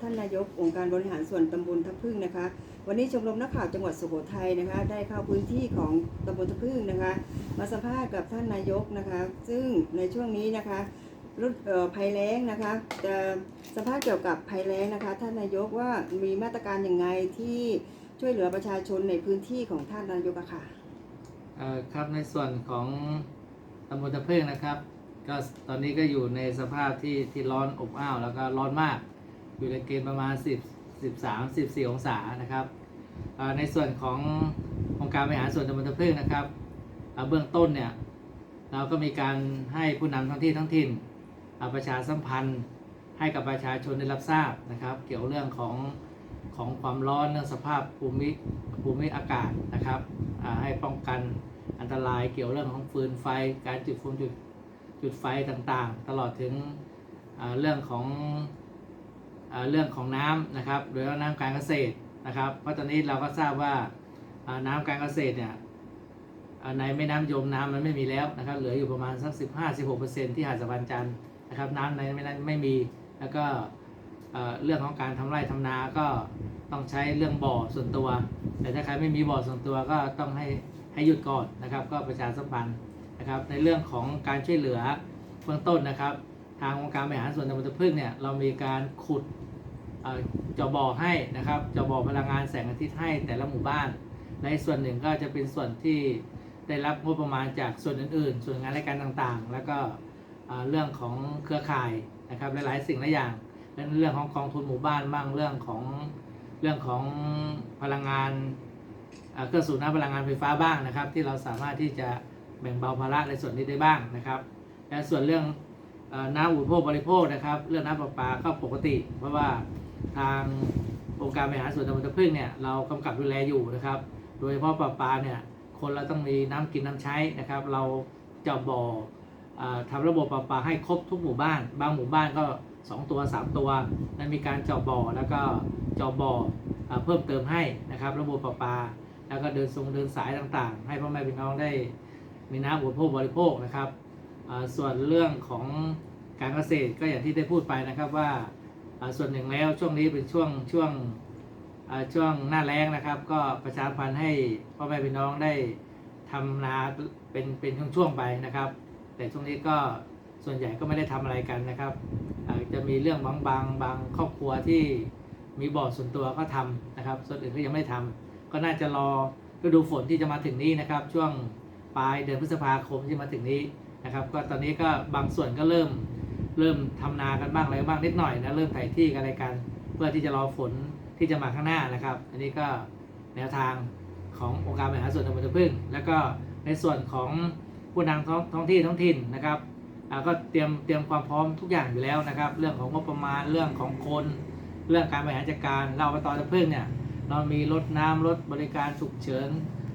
ท่านนายกองค์การบริหารส่วนตำบลทับพึ่งนะคะ วันนี้ชมรมนักข่าวจังหวัดสุโขทัยนะคะ ได้เข้าพื้นที่ของตำบลทับพึ่งนะคะ มาสัมภาษณ์กับท่านนายกนะคะ ซึ่งในช่วงนี้นะคะรุดเอ่อภัยแล้งนะคะ จะสัมภาษณ์เกี่ยวกับภัยแล้งนะคะ ท่านนายกว่ามีมาตรการอย่างไงที่ช่วยเหลือประชาชนในพื้นที่ของท่านนายกะค่ะเอ่อครับในส่วนของตำบลตะเพิงนะครับ ก็ตอนนี้ก็อยู่ในสภาพที่ที่ร้อนอบอ้าวแล้วก็ร้อนมาก อยู่ในเกณฑ์ประมาณ 10 13 14 องศานะครับในส่วนขององค์การบริหารส่วนตำบลตะเพิงนะครับเบื้องต้นเนี่ยเราก็มีการให้ผู้นำท้องที่ท้องถิ่นประชาสัมพันธ์ให้กับประชาชนได้รับทราบนะครับ เกี่ยวเรื่องของของความร้อนเรื่องสภาพภูมิภูมิอากาศนะครับให้ป้องกันอันตรายเกี่ยวเรื่องของฟืนไฟ การจุดฟืนจุดจุดไฟต่างๆ ตลอดถึงเรื่องของ เรื่องของน้ำนะครับโดยเฉพาะน้ำการเกษตรนะครับเพราะตอนนี้เราก็ทราบว่าน้ำการเกษตรเนี่ยในแม่น้ำยมน้ำมันไม่มีแล้วนะครับเหลืออยู่ประมาณสัก 15-16%ที่หาดสะพานจันทร์นะครับน้ำในแม่น้ำไม่มีแล้วก็เรื่องของการทำไร่ทำนาก็ต้องใช้เรื่องบ่อส่วนตัว แต่ถ้าใครไม่มีบ่อส่วนตัวก็ต้องให้ให้หยุดก่อนนะครับ ก็ประชาสัมพันธ์นะครับในเรื่องของการช่วยเหลือเบื้องต้นนะครับ ทางองค์การบริหารส่วนตำบลตะพึ่งเนี่ยเรามีการขุดเจาะบ่อให้นะครับเจาะบ่อพลังงานแสงอาทิตย์ให้แต่ละหมู่บ้านในส่วนหนึ่งก็จะเป็นส่วนที่ได้รับงบประมาณจากส่วนอื่น ๆ ส่วนงานรายการต่างๆ แล้วก็เรื่องของเครือข่ายนะครับหลายๆสิ่งหลายอย่างเรื่องของกองทุนหมู่บ้านบ้างเรื่องของเรื่องของพลังงานเครื่องสูบน้ำพลังงานไฟฟ้าบ้างนะครับ ที่เราสามารถที่จะแบ่งเบาภาระในส่วนนี้ได้บ้างนะครับและส่วนเรื่อง น้ำอุปโภคบริโภคนะครับ เรื่องน้ำประปาก็ปกติ เพราะว่าทางองค์การบริหารส่วนตำบลตะพึ่งเนี่ยเรากำกับดูแลอยู่นะครับ โดยเฉพาะประปาเนี่ยคนเราต้องมีน้ำกินน้ำใช้นะครับ เราเจาะบ่อเอ่อทำระบบประปาให้ครบทุกหมู่บ้าน บางหมู่บ้านก็ 2 ตัว 3 ตัวนั้นมีการเจาะบ่อแล้วก็เจาะบ่อเพิ่มเติมให้นะครับ ระบบประปา แล้วก็เดินทรงเดินสายต่างๆ ให้พ่อแม่พี่น้องได้มีน้ำอุปโภคบริโภคนะครับ ส่วนเรื่องของการเกษตรก็อย่างที่ได้พูดไปนะครับว่าส่วนหนึ่งแล้วช่วงนี้เป็นช่วงช่วงช่วงหน้าแล้งนะครับ ก็ประชาพันธ์ให้พ่อแม่พี่น้องได้ทำนาเป็นเป็นช่วงๆไปนะครับ แต่ช่วงนี้ก็ส่วนใหญ่ก็ไม่ได้ทำอะไรกันนะครับจะมีเรื่องบางบางบางครอบครัวที่มีบ่อส่วนตัวก็ทำนะครับ ส่วนอื่นก็ยังไม่ได้ทำก็น่าจะรอฤดูฝนที่จะมาถึงนี้นะครับ ช่วงปลายเดือนพฤษภาคมที่มาถึงนี้ นะครับก็ตอนนี้ก็บางส่วนก็เริ่มเริ่มทำนากันบ้างอะไรบ้างนิดหน่อยนะเริ่มไถที่กันอะไรกันเพื่อที่จะรอฝนที่จะมาข้างหน้านะครับ อันนี้ก็แนวทางขององค์การบริหารส่วนตำบลตะพึ่ง แล้วก็ในส่วนของผู้นำท้องท้องที่ท้องถิ่นนะครับก็เตรียมเตรียมความพร้อมทุกอย่างอยู่แล้วนะครับ เรื่องของงบประมาณเรื่องของคน เรื่องการบริหารจัดการเราอบตตะพึ่งเนี่ยเรามีรถน้ำรถบริการฉุกเฉิน